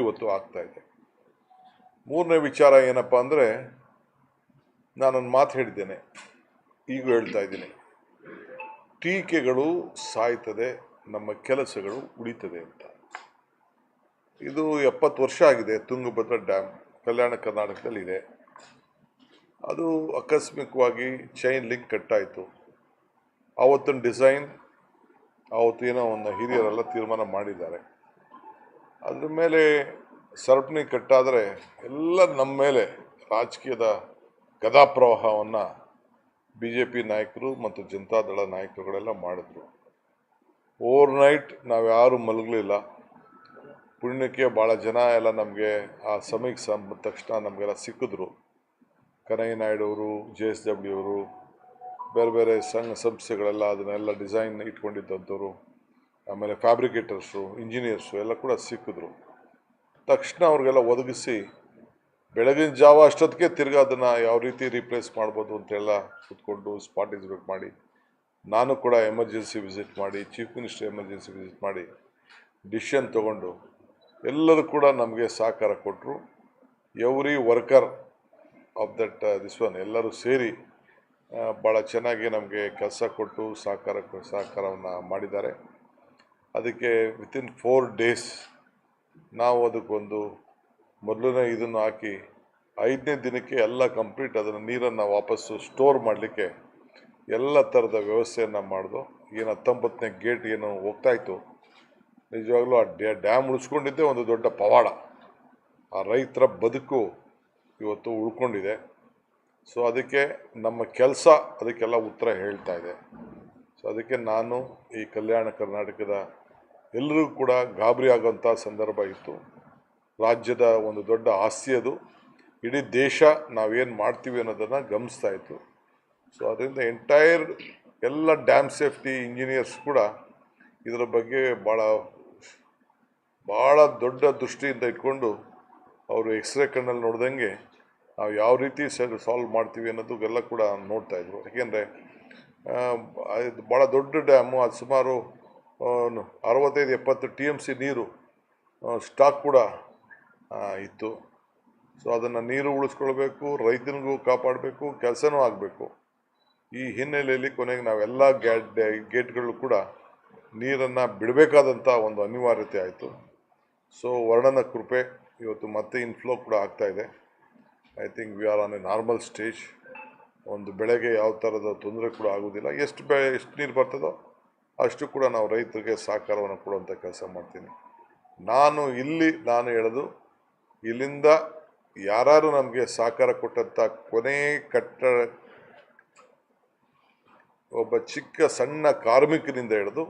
ಇವತ್ತು ಆಗ್ತಾ ಇದೆ. ಮೂರನೇ ವಿಚಾರ ಏನಪ್ಪ ಅಂದರೆ ನಾನೊಂದು ಮಾತು ಹೇಳಿದ್ದೇನೆ, ಈಗ ಹೇಳ್ತಾ ಇದ್ದೀನಿ. ಟೀಕೆಗಳು ಸಾಯ್ತದೆ, ನಮ್ಮ ಕೆಲಸಗಳು ಉಳಿತದೆ ಅಂತ. ಇದು ಎಪ್ಪತ್ತು ವರ್ಷ ಆಗಿದೆ, ತುಂಗಭದ್ರಾ ಡ್ಯಾಮ್, ಕಲ್ಯಾಣ ಕರ್ನಾಟಕದಲ್ಲಿ ಇದೆ. ಅದು ಆಕಸ್ಮಿಕವಾಗಿ ಚೈನ್ ಲಿಂಕ್ ಕಟ್ಟಾಯಿತು. ಆವತ್ತಿನ ಡಿಸೈನ್ ಆವತ್ತು ಏನೋ ಒಂದು ಹಿರಿಯರೆಲ್ಲ ತೀರ್ಮಾನ ಮಾಡಿದ್ದಾರೆ. ಅದ್ರ ಮೇಲೆ ಸರಪಣಿ ಕಟ್ಟಾದರೆ ಎಲ್ಲ ನಮ್ಮ ಮೇಲೆ ರಾಜಕೀಯದ ಗದಾಪ್ರವಾಹವನ್ನು ಬಿ ಜೆ ಪಿ ನಾಯಕರು ಮತ್ತು ಜನತಾದಳ ನಾಯಕರುಗಳೆಲ್ಲ ಮಾಡಿದ್ರು. ಓವರ್ ನೈಟ್ ನಾವು ಯಾರೂ ಮಲಗಲಿಲ್ಲ. ಪುಣ್ಯಕ್ಕೆ ಭಾಳ ಜನ ಎಲ್ಲ ನಮಗೆ ಆ ಸಮಯಕ್ಕೆ ಸಂಬಂಧ ತಕ್ಷಣ ನಮಗೆಲ್ಲ ಸಿಕ್ಕಿದ್ರು. ಕನಯ್ಯ ನಾಯ್ಡು ಅವರು ಜೆ ಎಸ್ ಡಬ್ಲ್ಯೂ ಅವರು, ಬೇರೆ ಬೇರೆ ಸಂಘ ಸಂಸ್ಥೆಗಳೆಲ್ಲ ಅದನ್ನೆಲ್ಲ ಡಿಸೈನ್ ಇಟ್ಕೊಂಡಿದ್ದಂಥವ್ರು. ಆಮೇಲೆ ಫ್ಯಾಬ್ರಿಕೇಟರ್ಸು, ಇಂಜಿನಿಯರ್ಸು ಎಲ್ಲ ಕೂಡ ಸಿಕ್ಕಿದ್ರು. ತಕ್ಷಣ ಅವ್ರಿಗೆಲ್ಲ ಒದಗಿಸಿ, ಬೆಳಗಿನ ಜಾವ ಅಷ್ಟೊತ್ತಿಗೆ ತಿರ್ಗಿ ಅದನ್ನು ಯಾವ ರೀತಿ ರೀಪ್ಲೇಸ್ ಮಾಡ್ಬೋದು ಅಂತೆಲ್ಲ ಕೂತ್ಕೊಂಡು ಪಾರ್ಟಿಸಿಪೇಟ್ ಮಾಡಿ, ನಾನು ಕೂಡ ಎಮರ್ಜೆನ್ಸಿ ವಿಸಿಟ್ ಮಾಡಿ ಚೀಫ್ ಮಿನಿಸ್ಟರ್ ಎಮರ್ಜೆನ್ಸಿ ವಿಸಿಟ್ ಮಾಡಿ ಡಿಸಿಷನ್ ತಗೊಂಡು ಎಲ್ಲರೂ ಕೂಡ ನಮಗೆ ಸಹಕಾರ ಕೊಟ್ಟರು every worker of that this one ಎಲ್ಲರೂ ಸೇರಿ ಭಾಳ ಚೆನ್ನಾಗಿ ನಮಗೆ ಕೆಲಸ ಕೊಟ್ಟು ಸಹಕಾರ, ಸಹಕಾರವನ್ನು ಮಾಡಿದ್ದಾರೆ. ಅದಕ್ಕೆ ವಿತಿನ್ ಫೋರ್ ಡೇಸ್ ನಾವು ಅದಕ್ಕೊಂದು ಮೊದಲನೇ ಇದನ್ನು ಹಾಕಿ ಐದನೇ ದಿನಕ್ಕೆ ಎಲ್ಲ ಕಂಪ್ಲೀಟ್ ಅದನ್ನು ನೀರನ್ನು ವಾಪಸ್ಸು ಸ್ಟೋರ್ ಮಾಡಲಿಕ್ಕೆ ಎಲ್ಲ ಥರದ ವ್ಯವಸ್ಥೆಯನ್ನು ಮಾಡಿದು ಏನು ಹತ್ತೊಂಬತ್ತನೇ ಗೇಟ್ ಏನು ಹೋಗ್ತಾಯಿತ್ತು ನಿಜವಾಗ್ಲೂ ಆ ಡ್ಯಾ ಡ್ಯಾಮ್ ಉಳಿಸ್ಕೊಂಡಿದ್ದೆ ಒಂದು ದೊಡ್ಡ ಪವಾಡ. ಆ ರೈತರ ಬದುಕು ಇವತ್ತು ಉಳ್ಕೊಂಡಿದೆ. ಸೊ ಅದಕ್ಕೆ ನಮ್ಮ ಕೆಲಸ ಅದಕ್ಕೆಲ್ಲ ಉತ್ತರ ಹೇಳ್ತಾ ಇದೆ. ಸೊ ಅದಕ್ಕೆ ನಾನು ಈ ಕಲ್ಯಾಣ ಕರ್ನಾಟಕದ ಎಲ್ಲರಿಗೂ ಕೂಡ ಗಾಬರಿ ಆಗೋಂಥ ಸಂದರ್ಭ ಇತ್ತು. ರಾಜ್ಯದ ಒಂದು ದೊಡ್ಡ ಆಸ್ತಿ ಅದು. ಇಡೀ ದೇಶ ನಾವೇನು ಮಾಡ್ತೀವಿ ಅನ್ನೋದನ್ನು ಗಮನಿಸ್ತಾ ಇತ್ತು. ಸೊ ಅದರಿಂದ ಎಂಟೈರ್ ಎಲ್ಲ ಡ್ಯಾಮ್ ಸೇಫ್ಟಿ ಇಂಜಿನಿಯರ್ಸ್ ಕೂಡ ಇದರ ಬಗ್ಗೆ ಭಾಳ ಭಾಳ ದೊಡ್ಡ ದೃಷ್ಟಿಯಿಂದ ಇಟ್ಕೊಂಡು ಅವರು ಎಕ್ಸ್ರೇ ಕಣ್ಣಲ್ಲಿ ನೋಡ್ದಂಗೆ ನಾವು ಯಾವ ರೀತಿ ಸಾಲ್ವ್ ಮಾಡ್ತೀವಿ ಅನ್ನೋದಕ್ಕೆಲ್ಲ ಕೂಡ ನೋಡ್ತಾಯಿದ್ರು ಯಾಕೆಂದರೆ ಇದು ಭಾಳ ದೊಡ್ಡ ಡ್ಯಾಮು ಅದು ಸುಮಾರು ಅರವತ್ತೈದು, ಎಪ್ಪತ್ತು ಟಿ ಎಂ ಸಿ ನೀರು ಸ್ಟಾಕ್ ಕೂಡ ಇತ್ತು. ಸೊ, ಅದನ್ನು ನೀರು ಉಳಿಸ್ಕೊಳ್ಬೇಕು, ರೈತನಿಗೂ ಕಾಪಾಡಬೇಕು, ಕೆಲಸನೂ ಆಗಬೇಕು. ಈ ಹಿನ್ನೆಲೆಯಲ್ಲಿ ಕೊನೆಗೆ ನಾವೆಲ್ಲ ಗ್ಯಾಟ್ ಗೇಟ್ಗಳು ಕೂಡ ನೀರನ್ನು ಬಿಡಬೇಕಾದಂಥ ಒಂದು ಅನಿವಾರ್ಯತೆ ಆಯಿತು. ಸೊ, ವರ್ಣನ ಕೃಪೆ ಇವತ್ತು ಮತ್ತೆ ಇನ್ಫ್ಲೋ ಕೂಡ ಆಗ್ತಾ ಇದೆ. I think we are on a normal stage ಒಂದು ಬೆಳೆಗೆ ಯಾವ ಥರದ ತೊಂದರೆ ಕೂಡ ಆಗೋದಿಲ್ಲ ಎಷ್ಟು ಬೆ, ಎಷ್ಟು ನೀರು ಬರ್ತದೋ ಅಷ್ಟು ಕೂಡ ನಾವು ರೈತರಿಗೆ ಸಹಕಾರವನ್ನು ಕೊಡುವಂಥ ಕೆಲಸ ಮಾಡ್ತೀನಿ. ನಾನು ಇಲ್ಲಿ ನಾನು ಹೇಳೋದು, ಇಲ್ಲಿಂದ ಯಾರು ನಮಗೆ ಸಹಕಾರ ಕೊಟ್ಟಂಥ ಕೊನೆ ಕಟ್ಟ ಒಬ್ಬ ಚಿಕ್ಕ ಸಣ್ಣ ಕಾರ್ಮಿಕನಿಂದ ಹಿಡಿದು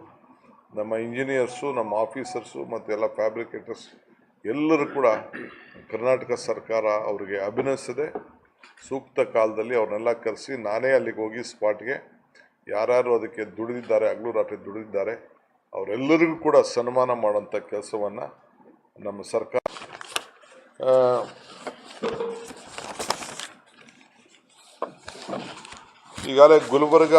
ನಮ್ಮ ಇಂಜಿನಿಯರ್ಸು, ನಮ್ಮ ಆಫೀಸರ್ಸು ಮತ್ತು ಎಲ್ಲ ಫ್ಯಾಬ್ರಿಕೇಟರ್ಸ್ ಎಲ್ಲರೂ ಕೂಡ ಕರ್ನಾಟಕ ಸರ್ಕಾರ ಅವರಿಗೆ ಅಭಿನಯಿಸದೆ ಸೂಕ್ತ ಕಾಲದಲ್ಲಿ ಅವ್ರನ್ನೆಲ್ಲ ಕರೆಸಿ ನಾನೇ ಅಲ್ಲಿಗೆ ಹೋಗಿ ಸ್ಪಾಟ್ಗೆ ಯಾರ್ಯಾರು ಅದಕ್ಕೆ ದುಡಿದಿದ್ದಾರೆ ಹಗಲು ರಾತ್ರಿ ದುಡಿದಿದ್ದಾರೆ, ಅವರೆಲ್ಲರಿಗೂ ಕೂಡ ಸನ್ಮಾನ ಮಾಡೋಂಥ ಕೆಲಸವನ್ನು ನಮ್ಮ ಸರ್ಕಾರ ಈಗಾಗಲೇ ಗುಲ್ಬರ್ಗ